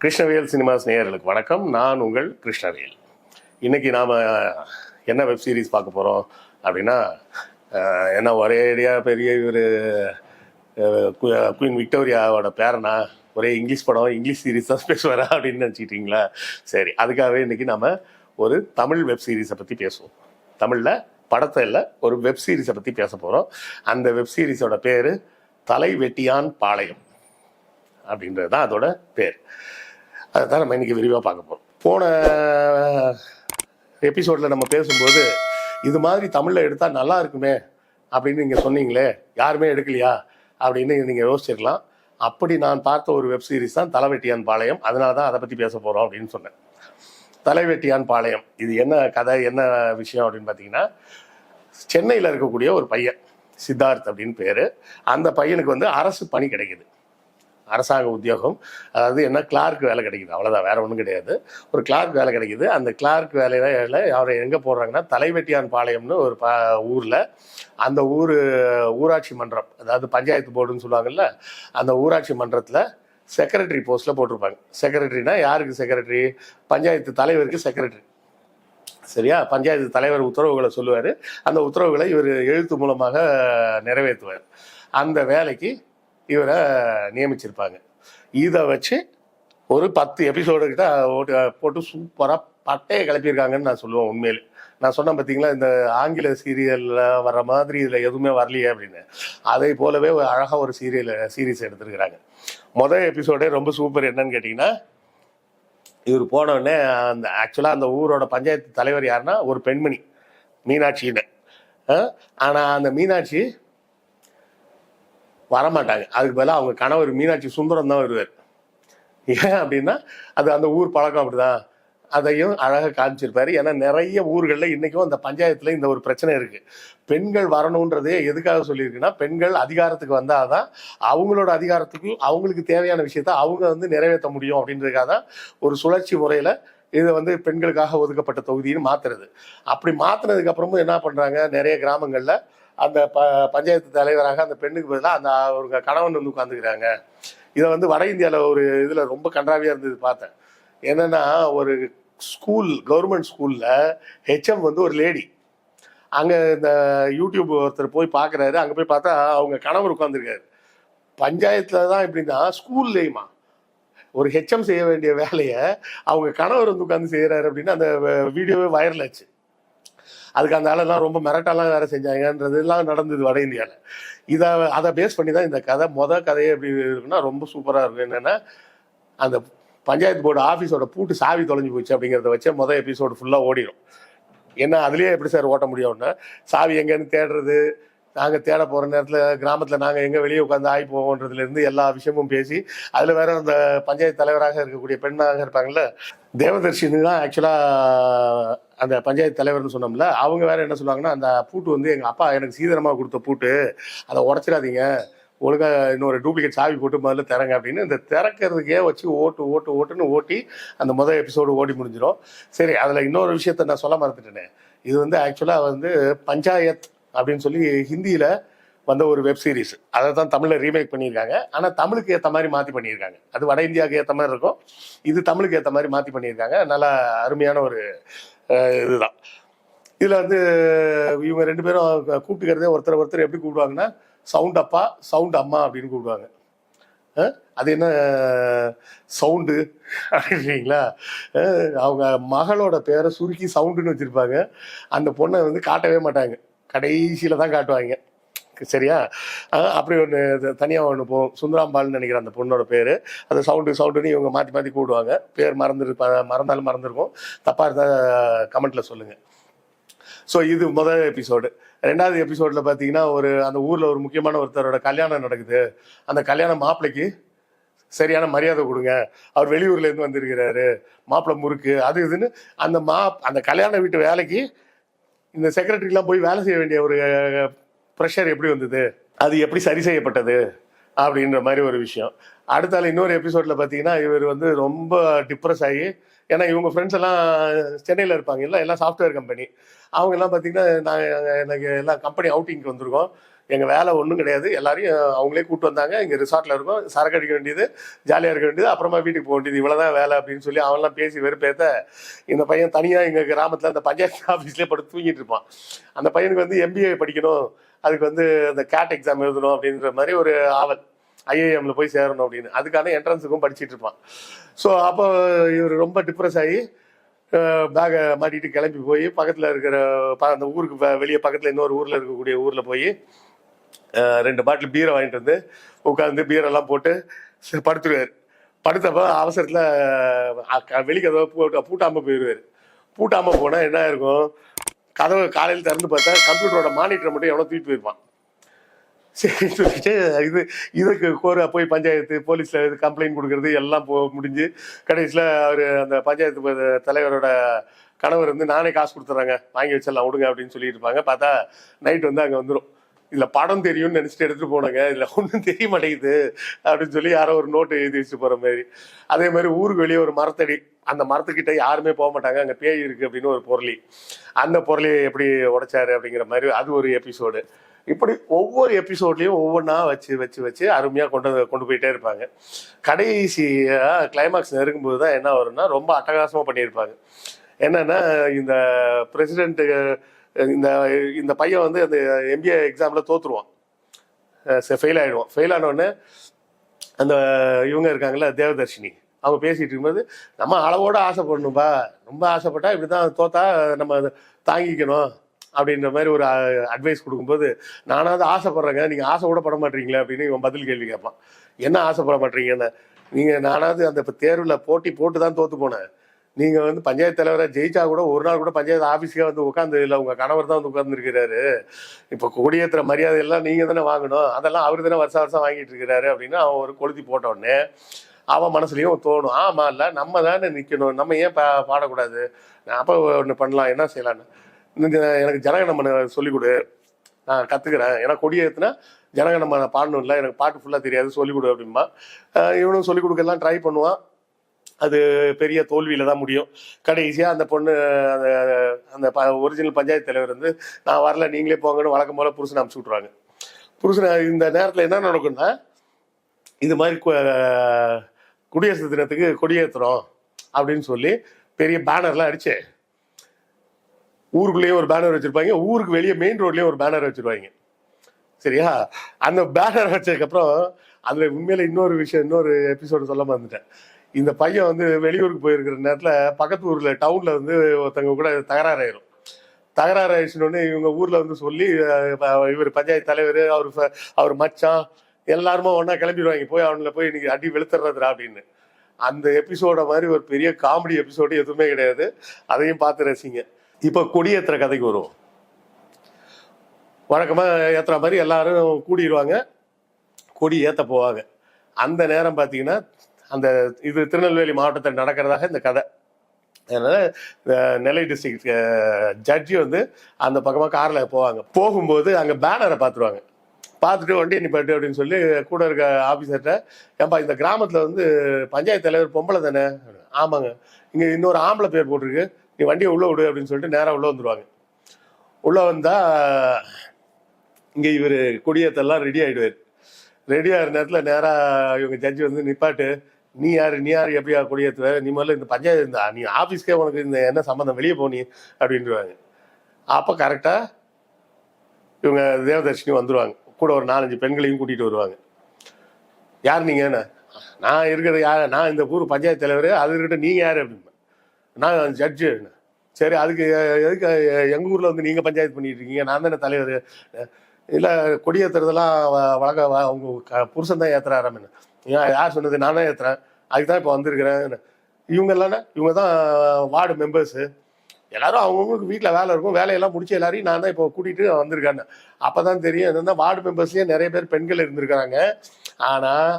Krishnavel cinemas நேயர்களுக்கு வணக்கம். நான் உங்கள் கிருஷ்ணவேல். இன்னைக்கு நாம் என்ன வெப் சீரிஸ் பார்க்க போகிறோம் அப்படின்னா அஹ், என்ன ஒரேடியாக பெரிய ஒரு குயின் விக்டோரியாவோட பேரனா ஒரே இங்கிலீஷ் படம் இங்கிலீஷ் சீரிஸ் தான் பேசுவாரா அப்படின்னு நினச்சிக்கிட்டீங்களா சரி அதுக்காகவே இன்னைக்கு நம்ம ஒரு தமிழ் வெப் சீரிஸை பற்றி பேசுவோம். தமிழில் படத்தை இல்லை ஒரு வெப் சீரிஸை பற்றி பேச போகிறோம் அந்த வெப் சீரிஸோட பேர் தலை வெட்டியான் பாளையம் அப்படின்றது தான் அதோட பேர். அதை தான் நம்ம இன்னைக்கு விரிவாக பார்க்க போகிறோம் போன எபிசோடில் நம்ம பேசும்போது இது மாதிரி தமிழில் எடுத்தால் நல்லா இருக்குமே அப்படின்னு நீங்கள் சொன்னீங்களே யாருமே எடுக்கலையா அப்படின்னு நீங்கள் யோசிச்சிருக்கலாம். அப்படி நான் பார்த்த ஒரு வெப் சீரிஸ் தான் தலைவெட்டியான் பாளையம். அதனால தான் அதை பற்றி பேச போகிறோம் அப்படின்னு சொன்னேன். தலைவெட்டியான் பாளையம் இது என்ன கதை என்ன விஷயம் அப்படின்னு பார்த்தீங்கன்னா சென்னையில் இருக்கக்கூடிய ஒரு பையன் சித்தார்த் அப்படின்னு பேர். அந்த பையனுக்கு வந்து அரசு பணி கிடைக்குது. அரசாங்க உத்தியோகம் அதாவது என்ன கிளார்க் வேலை கிடைக்குது. அவ்வளோதான் வேற ஒன்றும் கிடையாது. ஒரு கிளார்க் வேலை கிடைக்குது. அந்த கிளார்க் வேலையில அவரை எங்கே போடுறாங்கன்னா தலைவெட்டியான் பாளையம்னு ஒரு ப ஊரில் அந்த ஊர் ஊராட்சி மன்றம் அதாவது பஞ்சாயத்து போர்டுன்னு சொல்லுவாங்கல்ல அந்த ஊராட்சி மன்றத்தில் செக்ரட்டரி போஸ்ட்டில் போட்டிருப்பாங்க. செக்ரட்டரினா யாருக்கு செக்ரட்டரி பஞ்சாயத்து தலைவருக்கு செக்ரட்டரி சரியா? பஞ்சாயத்து தலைவர் உத்தரவுகளை சொல்லுவார். அந்த உத்தரவுகளை இவர் எழுத்து மூலமாக நிறைவேற்றுவார். அந்த வேலைக்கு இவரை நியமிச்சிருப்பாங்க. இதை வச்சு ஒரு பத்து எபிசோடு கிட்ட ஓட்டு போட்டு சூப்பராக பட்டையை கிளப்பியிருக்காங்கன்னு நான் சொல்லுவேன் உண்மையிலே. நான் சொன்னேன் பார்த்தீங்களா? இந்த ஆங்கில சீரியலில் வர மாதிரி இதில் எதுவுமே வரலையே அப்படின்னு. அதை போலவே ஒரு அழகாக ஒரு சீரியல் சீரீஸ் எடுத்திருக்கிறாங்க. முதல் எபிசோடே ரொம்ப சூப்பர் என்னன்னு கேட்டிங்கன்னா இவர் போனோடனே அந்த ஆக்சுவலாக அந்த ஊரோட பஞ்சாயத்து தலைவர் யாருன்னா ஒரு பெண்மணி மீனாட்சின்னு ஆனால் அந்த மீனாட்சி வரமாட்டாங்க. அதுக்கு பதிலாக அவங்க கணவர் மீனாட்சி சுந்தரம் தான் வருவார். ஏன் அப்படின்னா அது அந்த ஊர் பழக்கம் அப்படிதான். அதையும் அழகாக காமிச்சிருப்பாரு. ஏன்னா நிறைய ஊர்களில் இன்றைக்கும் அந்த பஞ்சாயத்தில் இந்த ஒரு பிரச்சனை இருக்குது பெண்கள் வரணுன்றதே எதுக்காக சொல்லியிருக்குன்னா பெண்கள் அதிகாரத்துக்கு வந்தால் தான் அவங்களோட அதிகாரத்துக்கு அவங்களுக்கு தேவையான விஷயத்த அவங்க வந்து நிறைவேற்ற முடியும் அப்படின்றதுக்காக தான் ஒரு சுழற்சி முறையில் இதை வந்து பெண்களுக்காக ஒதுக்கப்பட்ட தொகுதின்னு மாத்துறது. அப்படி மாற்றினதுக்கு அப்புறமும் என்ன பண்ணுறாங்க நிறைய கிராமங்களில் அந்த ப பஞ்சாயத்து தலைவராக அந்த பெண்ணுக்கு பதிலாக அந்த அவங்க கணவன் வந்து உட்காந்துக்கிறாங்க இதை வந்து வட இந்தியாவில் ஒரு இதில் ரொம்ப கன்றாவியாக இருந்தது பார்த்தேன். என்னென்னா ஒரு ஸ்கூல் கவர்மெண்ட் ஸ்கூலில் ஹெச்எம் வந்து ஒரு லேடி அங்கே இந்த யூடியூப் ஒருத்தர் போய் பார்க்குறாரு அங்கே போய் பார்த்தா அவங்க கணவர் உட்காந்துருக்காரு பஞ்சாயத்தில் தான் எப்படின்னா ஸ்கூல்லேயுமா ஒரு ஹெச்எம் செய்ய வேண்டிய வேலையை அவங்க கணவர் வந்து உட்காந்து செய்கிறாரு அப்படின்னு அந்த வீடியோவே வைரல் ஆச்சு. அதுக்கு அந்த ஆளெல்லாம் ரொம்ப மிரட்டெல்லாம் வேறு செஞ்சாங்கன்றதுலாம் நடந்தது வட இந்தியாவில் இதை அதை பேஸ் பண்ணி தான் இந்த கதை. மொதல் கதையை எப்படி இருக்குன்னா ரொம்ப சூப்பராக இருக்கும். என்னென்னா அந்த பஞ்சாயத்து போர்டு ஆஃபீஸோட பூட்டு சாவி தொலைஞ்சு போச்சு அப்படிங்கிறத வச்சு மொதல் எபிசோடு ஃபுல்லாக ஓடிடும் ஏன்னா அதுலேயே எப்படி சார் ஓட்ட முடியும்னா சாவி எங்கேன்னு தேடுறது நாங்கள் தேட போகிற நேரத்தில் கிராமத்தில் நாங்கள் எங்கே வெளியே உட்காந்து ஆகி போவோன்றதுலேருந்து எல்லா விஷயமும் பேசி அதில் வேற அந்த பஞ்சாயத்து தலைவராக இருக்கக்கூடிய பெண்ணாக இருப்பாங்கல்ல தேவதர்ஷினு தான் ஆக்சுவலாக அந்த பஞ்சாயத்து தலைவர்னு சொன்னோம்ல அவங்க வேற என்ன சொல்லுவாங்கன்னா அந்த பூட்டு வந்து எங்கள் அப்பா எனக்கு சீதனமாக கொடுத்த பூட்டு அதை உடச்சிடாதீங்க ஒழுங்காக இன்னொரு டூப்ளிகேட் சாவி போட்டு முதல்ல திறங்க அப்படின்னு இந்த திறக்கிறதுக்கே வச்சு ஓட்டு ஓட்டு ஓட்டுன்னு ஓட்டி அந்த முதல் எபிசோடு ஓடி முடிஞ்சிடும் சரி அதில் இன்னொரு விஷயத்த நான் சொல்ல மறந்துட்டேனே. இது வந்து ஆக்சுவலாக வந்து பஞ்சாயத் அப்படின்னு சொல்லி ஹிந்தியில் வந்த ஒரு வெப் சீரிஸ் அதை தான் தமிழில் ரீமேக் பண்ணியிருக்காங்க. ஆனால் தமிழுக்கு ஏற்ற மாதிரி மாற்றி பண்ணியிருக்காங்க. அது வட இந்தியாவுக்கு ஏற்ற மாதிரி இருக்கும். இது தமிழுக்கு ஏற்ற மாதிரி மாற்றி பண்ணியிருக்காங்க. நல்லா அருமையான ஒரு இதுதான். இதில் வந்து இவங்க ரெண்டு பேரும் கூப்பிட்டுக்கிறதே ஒருத்தர் ஒருத்தர் எப்படி கூப்பிடுவாங்கன்னா சவுண்ட் அப்பா சவுண்ட் அம்மா அப்படின்னு கூப்பிடுவாங்க. அது என்ன சவுண்டு அப்படின்றீங்களா? அவங்க மகளோட பேரை சுருக்கி சவுண்டுன்னு வச்சுருப்பாங்க. அந்த பொண்ணை வந்து காட்டவே மாட்டாங்க. கடைசியில் தான் காட்டுவாங்க. சரியா? அப்படி ஒன்று தனியாக ஒன்று போகும் சுந்தராம்பால்னு நினைக்கிறேன் அந்த பொண்ணோட பேர். அந்த சவுண்டு சவுண்டுன்னு இவங்க மாற்றி மாற்றி கூடுவாங்க பேர் மறந்துரு மறந்தாலும் மறந்துருக்கும். தப்பாக இருந்தால் கமெண்ட்டில் சொல்லுங்கள் ஸோ இது முதல் எபிசோடு ரெண்டாவது எபிசோடில் பார்த்தீங்கன்னா ஒரு அந்த ஊரில் ஒரு முக்கியமான ஒருத்தரோட கல்யாணம் நடக்குது. அந்த கல்யாண மாப்பிள்ளைக்கு சரியான மரியாதை கொடுங்க. அவர் வெளியூர்லேருந்து வந்திருக்கிறாரு. மாப்பிள்ளை முறுக்கு அது இதுன்னு அந்த மா அந்த கல்யாண வீட்டு வேலைக்கு இந்த செக்ரட்டரிலாம் போய் வேலை செய்ய வேண்டிய ஒரு ப்ரெஷர் எப்படி வந்தது? அது எப்படி சரி செய்யப்பட்டது? அப்படின்ற மாதிரி ஒரு விஷயம். அடுத்தால இன்னொரு எபிசோட்ல பார்த்தீங்கன்னா இவர் வந்து ரொம்ப டிப்ரெஸ் ஆகி ஏன்னா இவங்க ஃப்ரெண்ட்ஸ் எல்லாம் சென்னையில் இருப்பாங்க. இல்லை எல்லாம் சாஃப்ட்வேர் கம்பெனி அவங்க எல்லாம் பார்த்தீங்கன்னா நாங்கள் எனக்கு எல்லாம் கம்பெனி அவுட்டிங்க்கு வந்திருக்கோம். எங்கள் வேலை ஒன்றும் கிடையாது. எல்லாரையும் அவங்களே கூப்பிட்டு வந்தாங்க. இங்கே ரிசார்ட்டில் இருக்கோம். சரக்கு அடிக்க வேண்டியது ஜாலியாக இருக்க வேண்டியது. அப்புறமா வீட்டுக்கு போக வேண்டியது. இவ்வளோ தான் வேலை அப்படின்னு சொல்லி அவன்லாம் பேசி வெறுப்பேத்த இந்த பையன் தனியாக எங்கள் கிராமத்தில் அந்த பஞ்சாயத்து ஆஃபீஸ்லேயே படுத்து தூங்கிட்டு இருப்பான். அந்த பையனுக்கு வந்து எம்பிஏ படிக்கணும். அதுக்கு வந்து அந்த கேட் எக்ஸாம் எழுதணும் அப்படின்ற மாதிரி ஒரு ஆவல். ஐஏஎம்ல போய் சேரணும் அப்படின்னு. அதுக்கான என்ட்ரன்ஸுக்கும் படிச்சிட்டு இருப்பான். ஸோ அப்போ இவர் ரொம்ப டிப்ரெஸ் ஆகி பேகை மாட்டிட்டு கிளம்பி போய் பக்கத்தில் இருக்கிற ப- அந்த ஊருக்கு வெளியே பக்கத்தில் இன்னொரு ஊரில் இருக்கக்கூடிய ஊரில் போய் ரெண்டு பாட்டில் பீரை வாங்கிட்டு வந்து உட்காந்து பீரெல்லாம் போட்டு படுத்துருவார். படுத்தப்ப அவசரத்தில் வெளிக்கதவை போட்டு பூட்டாமல் போயிடுவார் பூட்டாமல் போனால் என்ன இருக்கும் கதவை காலையில் திறந்து பார்த்தா கம்ப்யூட்டரோட மானிட்டரை மட்டும் எவ்வளோ தூக்கிட்டு போயிருப்பான். சரி சொல்லிட்டு இது இதுக்கு கோர போய் பஞ்சாயத்து போலீஸ்ல இது கம்ப்ளைண்ட் கொடுக்கறது எல்லாம் போ முடிஞ்சு கடைசியில் அவர் அந்த பஞ்சாயத்து தலைவரோட கணவர் வந்து நானே காசு கொடுத்துட்றாங்க வாங்கி வச்சிடலாம் விடுங்க அப்படின்னு சொல்லிட்டு இருப்பாங்க. பார்த்தா நைட் வந்து அங்கே வந்துடும் இதில் படம் தெரியும்னு நினச்சிட்டு எடுத்துகிட்டு போனாங்க இதில் ஒன்றும் தெரிய மாட்டேங்குது அப்படின்னு சொல்லி யாரோ ஒரு நோட்டு எழுதி வச்சுட்டு போகிற மாதிரி. அதே மாதிரி ஊருக்கு வெளியே ஒரு மரத்தடி அந்த மரத்துக்கிட்ட யாருமே போக மாட்டாங்க அங்கே பேய் இருக்குது அப்படின்னு ஒரு பொருளி. அந்த பொருளை எப்படி உடைச்சாரு அப்படிங்கிற மாதிரி அது ஒரு எபிசோடு இப்படி ஒவ்வொரு எபிசோட்லயும் ஒவ்வொன்றா வச்சு வச்சு வச்சு அருமையா கொண்டு வந்து- கொண்டு போயிட்டே இருப்பாங்க. கடைசியா கிளைமாக்ஸ் நெருங்கும்போது தான் என்ன வரும்னா ரொம்ப அட்டகாசமா பண்ணியிருப்பாங்க. என்னன்னா இந்த பிரசிடென்ட் இந்த இந்த பையன் வந்து அந்த எம்பிஏ எக்ஸாம்ல தோத்துருவான். ஃபெயில் ஆயிடுவான். ஃபெயில் ஆனோடனே அந்த இவங்க இருக்காங்கல்ல தேவதர்ஷினி. அவங்க பேசிட்டு இருக்கும்போது நம்ம அளவோட ஆசைப்படணும்பா. ரொம்ப ஆசைப்பட்டா இப்படிதான் தோத்தா நம்ம அதை தாங்கிக்கணும். அப்படின்ற மாதிரி ஒரு அட்வைஸ் கொடுக்கும்போது நானாவது ஆசைப்படுறேங்க. நீங்கள் ஆசை கூட பட மாட்டீங்களே அப்படின்னு இவன் பதில் கேள்வி கேட்பான். என்ன ஆசைப்பட மாட்டீங்கன்னு? நீங்கள் நானாவது அந்த இப்போ தேர்வில் போட்டி போட்டு தான் தோற்று போனேன். நீங்கள் வந்து பஞ்சாயத்து தலைவராக ஜெயிச்சா கூட ஒரு நாள் கூட பஞ்சாயத்து ஆஃபீஸ்க்கே வந்து உட்காந்து இல்லை உங்கள் கணவர் தான் வந்து உட்காந்துருக்கிறாரு இப்போ கொடியேற்றுற மரியாதை எல்லாம் நீங்கள் தானே வாங்கணும். அதெல்லாம் அவர் தானே வருஷம் வருஷம் வாங்கிட்டு இருக்கிறாரு அப்படின்னு அவன் ஒரு கொளுத்தி போட்ட உடனே அவன் மனசுலையும் தோணும். ஆமா இல்லை நம்ம தானே நிற்கணும் நம்ம ஏன் பா பாடக்கூடாது? நான் ஒன்று பண்ணலாம். என்ன செய்யலான்னு எனக்கு ஜனகணமன சொல்லிக் கொடு நான் கத்துக்கிறேன். ஏன்னா கொடியேத்துனா ஜனகணமன பாடணும் இல்லை எனக்கு பாட்டு ஃபுல்லாக தெரியாது சொல்லிக் கொடு அப்படிம்பா இவனும் சொல்லிக் கொடுக்கலாம் ட்ரை பண்ணுவான். அது பெரிய தோல்வியில தான் முடியும். கடைசியாக அந்த பொண்ணு அந்த அந்த ஒரிஜினல் பஞ்சாயத்து தலைவர் வந்து நான் வரல நீங்களே போங்கன்னு வழக்கம் போல புருஷனை அமுச்சு விட்ருவாங்க புருஷனை இந்த நேரத்தில் என்ன நடக்கும்னா இது மாதிரி கு- குடியரசு தினத்துக்கு கொடியேற்றுறோம் அப்படின்னு சொல்லி பெரிய பேனர்லாம் அடிச்சு ஊருக்குள்ளேயே ஒரு பேனர் வச்சிருப்பாங்க ஊருக்கு வெளியே மெயின் ரோட்லயே ஒரு பேனர் வச்சிருவாங்க. சரியா? அந்த பேனர் வச்சதுக்கப்புறம் அதுல உண்மையில இன்னொரு விஷயம் இன்னொரு எபிசோடு சொல்ல மறந்துட்டேன் இந்த பையன் வந்து வெளியூருக்கு போயிருக்கிற நேரத்துல பக்கத்து ஊர்ல டவுன்ல வந்து ஒருத்தவங்க கூட தகராறு ஆயிரும். தகராறு ஆயிடுச்சுன்னு இவங்க ஊர்ல வந்து சொல்லி இவர் பஞ்சாயத்து தலைவர் அவர் அவர் மச்சான் எல்லாருமே ஒண்ணா கிளம்பிடுவாங்க. போய் அவனில் போய் இன்னைக்கு அடி வெளுத்துறதுரா அப்படின்னு. அந்த எபிசோட மாதிரி ஒரு பெரிய காமெடி எபிசோடு எதுவுமே கிடையாது. அதையும் பார்த்து ரசிங்க. இப்போ கொடியேற்றுற கதைக்கு வரும் வழக்கமாக ஏற்றுற மாதிரி எல்லாரும் கூடிடுவாங்க கொடி ஏற்ற போவாங்க. அந்த நேரம் பார்த்தீங்கன்னா அந்த இது திருநெல்வேலி மாவட்டத்தில் நடக்கிறதாக இந்த கதை. அதனால நெல்லை டிஸ்ட்ரிக்ட் ஜட்ஜி வந்து அந்த பக்கமாக காரில் போவாங்க. போகும்போது அங்கே பேனரை பார்த்துருவாங்க பார்த்துட்டு வண்டி நிப்பாட்டு அப்படின்னு சொல்லி கூட இருக்க ஆஃபீஸர்கிட்ட ஏன்பா இந்த கிராமத்தில் வந்து பஞ்சாயத்து தலைவர் பொம்பளை தானே? ஆமாங்க. இங்கே இன்னொரு ஆம்பளை பேர் போட்டிருக்கு. நீ வண்டியை உள்ள விடு அப்படின்னு சொல்லிட்டு நேரா உள்ள வந்துருவாங்க. உள்ள வந்தா இங்க இவர் கொடியேத்தெல்லாம் ரெடி ஆயிடுவார். ரெடி ஆகிற நேரத்துல நேரா இவங்க ஜட்ஜி வந்து நிப்பாட்டு நீ யாரு? நீ யாரு? எப்படியா கொடியேத்துவ நீ முதல்ல இந்த பஞ்சாயத்து இருந்தா நீ ஆபீஸ்க்கே உனக்கு இந்த என்ன சம்மந்தம் வெளியே போனி அப்படின்றாங்க அப்ப கரெக்டா இவங்க தேவதர்ஷினி வந்துருவாங்க. கூட ஒரு நாலஞ்சு பெண்களையும் கூட்டிட்டு வருவாங்க. யார் நீங்க? என்ன? நான் இருக்கிறது யார்? நான் இந்த ஊர் பஞ்சாயத்து தலைவர். அது இருக்கட்டும் நீங்க யாரு? அப்படின்னு நான் ஜட்ஜு சரி அதுக்கு எதுக்கு எங்கள் எங்க ஊர்ல வந்து நீங்க பஞ்சாயத்து பண்ணிட்டு இருக்கீங்க? நான் தானே தலைவர். இல்ல கொடியேற்றுறதெல்லாம் வ- வழக்க வ- அவங்க க- புருஷன் தான் ஏத்துறாராமன்னு யார் சொன்னது? நானே தான் ஏத்துறேன். அதுக்கு தான் இப்போ வந்திருக்கிறேன். இவங்க இல்லைன்னா இவங்க தான் வார்டு மெம்பர்ஸு எல்லாரும் அவங்கவுங்களுக்கு வீட்டில் வேலை இருக்கும். வேலையெல்லாம் முடிச்சு எல்லாரையும் நான் தான் இப்போ கூட்டிட்டு வந்திருக்கேன் அப்பதான் தெரியும் என்னென்னா வார்டு மெம்பர்ஸ்லேயே நிறைய பேர் பெண்கள் இருந்திருக்கிறாங்க. ஆனால்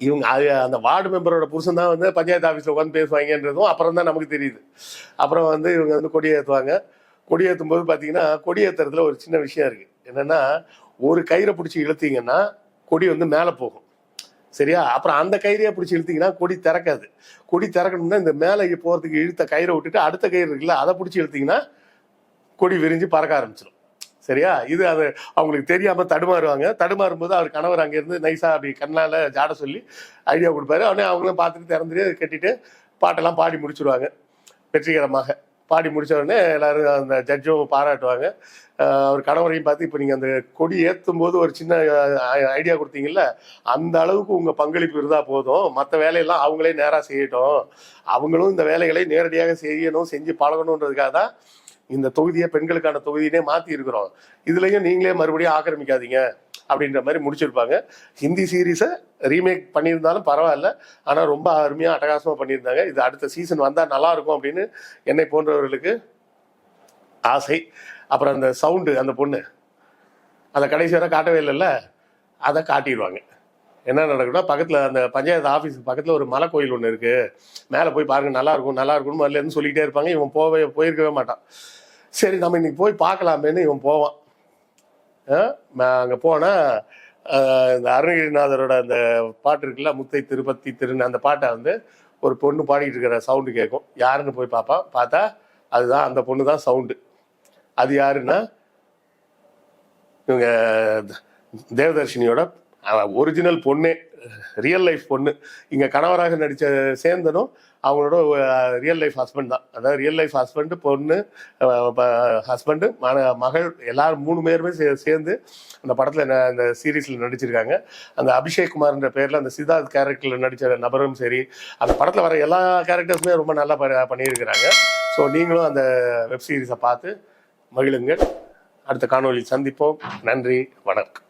இவங்க அது அந்த வார்டு மெம்பரோட புருஷன் தான் வந்து பஞ்சாயத்து ஆஃபீஸில் உட்காந்து பேசுவாங்கன்றதும் அப்புறம் தான் நமக்கு தெரியுது. அப்புறம் வந்து இவங்க வந்து கொடியேற்றுவாங்க கொடியேற்றும் போது பார்த்தீங்கன்னா கொடியேற்றுறதுல ஒரு சின்ன விஷயம் இருக்குது என்னென்னா ஒரு கயிறை பிடிச்சி இழுத்தீங்கன்னா கொடி வந்து மேலே போகும். சரியா? அப்புறம் அந்த கயிறையே பிடிச்சி இழுத்தீங்கன்னா கொடி திறக்காது. கொடி திறக்கணும்னா இந்த மேலே போகிறதுக்கு இழுத்த கயிறை விட்டுட்டு அடுத்த கயிறு இருக்குல்ல அதை பிடிச்சி இழுத்தீங்கன்னா கொடி விரிஞ்சு பறக்க ஆரம்பிச்சிடும் சரியா? இது அது அவங்களுக்கு தெரியாம தடுமாறுவாங்க. தடுமாறும் போது அவர் கணவர் அங்கேருந்து நைஸா அப்படி கண்ணால ஜாட சொல்லி ஐடியா கொடுப்பாரு. உடனே அவங்களும் பார்த்துட்டு திறந்துட்டு கட்டிட்டு பாட்டெல்லாம் பாடி முடிச்சிருவாங்க. வெற்றிகரமாக. பாடி முடிச்ச உடனே எல்லாரும் அந்த ஜட்ஜும் பாராட்டுவாங்க. அவர் கணவரையும் பார்த்து இப்போ நீங்கள் அந்த கொடி ஏற்றும் போது ஒரு சின்ன ஐடியா கொடுத்தீங்கல்ல அந்த அளவுக்கு உங்கள் பங்களிப்பு இருந்தால் போதும். மற்ற வேலையெல்லாம் அவங்களே நேராக செய்யட்டும். அவங்களும் இந்த வேலைகளை நேரடியாக செய்யணும் செஞ்சு பழகணுன்றதுக்காக தான் இந்த தொகுதியை பெண்களுக்கான தொகுதியினே மாற்றி இருக்கிறோம். இதுலயும் நீங்களே மறுபடியும் ஆக்கிரமிக்காதீங்க அப்படின்ற மாதிரி முடிச்சிருப்பாங்க. ஹிந்தி சீரீஸை ரீமேக் பண்ணியிருந்தாலும் பரவாயில்ல. ஆனால் ரொம்ப அருமையாக அட்டகாசமாக பண்ணியிருந்தாங்க. இது அடுத்த சீசன் வந்தால் நல்லா இருக்கும் அப்படின்னு என்னை போன்றவர்களுக்கு ஆசை. அப்புறம் அந்த சவுண்டு அந்த பொண்ணு அதை கடைசி வரை காட்டவே இல்லைல்ல அதை காட்டிடுவாங்க. என்ன நடக்கும்னா பக்கத்தில் அந்த பஞ்சாயத்து ஆஃபீஸ் பக்கத்தில் ஒரு மலை கோயில் ஒன்று இருக்குது மேலே போய் பாருங்க நல்லா இருக்கும் நல்லா இருக்கும்னு முதல்லேருந்து சொல்லிக்கிட்டே இருப்பாங்க. இவன் போவே போயிருக்கவே மாட்டான். சரி நம்ம இன்னைக்கு போய் பார்க்கலாமேன்னு இவன் போவான். அங்கே போனால் இந்த அருணகிரிநாதரோட அந்த பாட்டு இருக்குல்ல முத்தை திருப்பத்தி திருன்னு அந்த பாட்டை வந்து ஒரு பொண்ணு பாடிட்டு இருக்கிற சவுண்டு கேட்கும் யாருன்னு போய் பார்ப்பான் பார்த்தா அதுதான் அந்த பொண்ணு தான் சவுண்டு அது யாருன்னா இவங்க தேவதர்ஷினியோட ஒரிஜினல் பொண்ணே ரியல் லைஃப் பொண்ணு. இங்கே கணவராக நடித்த சேர்ந்தனும் அவங்களோட ரியல் லைஃப் ஹஸ்பண்ட் தான். அதாவது ரியல் லைஃப் ஹஸ்பண்டு பொண்ணு ஹஸ்பண்டு மகள் எல்லாரும் மூணு பேருமே சே- சேர்ந்து அந்த படத்தில் ந- அந்த சீரீஸில் நடிச்சிருக்காங்க. அந்த அபிஷேக் குமார்ன்ற பேரில் அந்த சித்தார்த் கேரக்டரில் நடித்த நபரும் சரி அந்த படத்தில் வர எல்லா கேரக்டர்ஸுமே ரொம்ப நல்லா பண்ணியிருக்கிறாங்க. ஸோ நீங்களும் அந்த வெப் சீரிஸை பார்த்து மகிழுங்கள். அடுத்த காணொளி சந்திப்போம். நன்றி வணக்கம்.